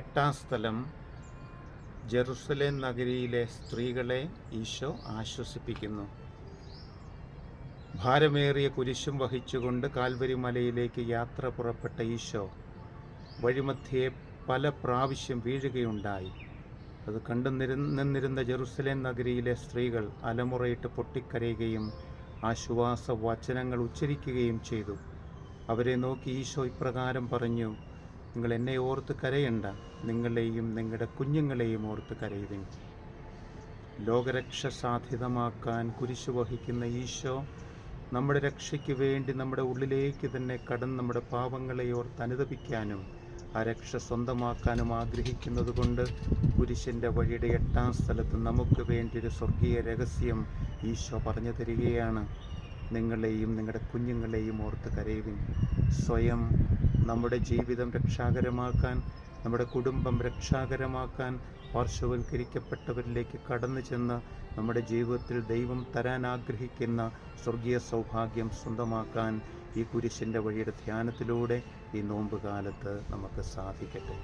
എട്ടാം സ്ഥലം ജെറുസലേം നഗരിയിലെ സ്ത്രീകളെ ഈശോ ആശ്വസിപ്പിക്കുന്നു. ഭാരമേറിയ കുരിശും വഹിച്ചുകൊണ്ട് കാൽവരി മലയിലേക്ക് യാത്ര പുറപ്പെട്ട ഈശോ വഴിമധ്യേ പല പ്രാവശ്യം വീഴുകയുണ്ടായി. അത് കണ്ടു നിന്നിരുന്ന ജെറുസലേം നഗരിയിലെ സ്ത്രീകൾ അലമുറയിട്ട് പൊട്ടിക്കരയുകയും ആശ്വാസ വചനങ്ങൾ ഉച്ചരിക്കുകയും ചെയ്തു. അവരെ നോക്കി ഈശോ ഇപ്രകാരം പറഞ്ഞു നിങ്ങൾ എന്നെ ഓർത്ത് കരയണ്ട. നിങ്ങളെയും നിങ്ങളുടെ കുഞ്ഞുങ്ങളെയും ഓർത്ത് കരയുവിൻ. ലോകരക്ഷ സാധ്യതമാക്കാൻ കുരിശു വഹിക്കുന്ന ഈശോ നമ്മുടെ രക്ഷയ്ക്ക് വേണ്ടി നമ്മുടെ ഉള്ളിലേക്ക് തന്നെ കടന്ന് നമ്മുടെ പാപങ്ങളെ ഓർത്ത് അനുദപിക്കാനും ആ രക്ഷ സ്വന്തമാക്കാനും ആഗ്രഹിക്കുന്നത് കൊണ്ട് കുരിശിന്റെ വഴിയുടെ എട്ടാം സ്ഥലത്ത് നമുക്ക് വേണ്ടി ഒരു സ്വർഗീയ രഹസ്യം ഈശോ പറഞ്ഞു തരികയാണ്. നിങ്ങളെയും നിങ്ങളുടെ കുഞ്ഞുങ്ങളെയും ഓർത്ത് കരയുവിൻ. സ്വയം നമ്മുടെ ജീവിതം രക്ഷാകരമാക്കാൻ നമ്മുടെ കുടുംബം രക്ഷാകരമാക്കാൻ പാർശ്വവൽക്കരിക്കപ്പെട്ടവരിലേക്ക് കടന്നു ചെന്ന് നമ്മുടെ ജീവിതത്തിൽ ദൈവം തരാൻ ആഗ്രഹിക്കുന്ന സ്വർഗീയ സൗഭാഗ്യം സ്വന്തമാക്കാൻ ഈ കുരിശിന്റെ വഴിയുടെ ധ്യാനത്തിലൂടെ ഈ നോമ്പ് കാലത്ത് നമുക്ക് സാധിക്കട്ടെ.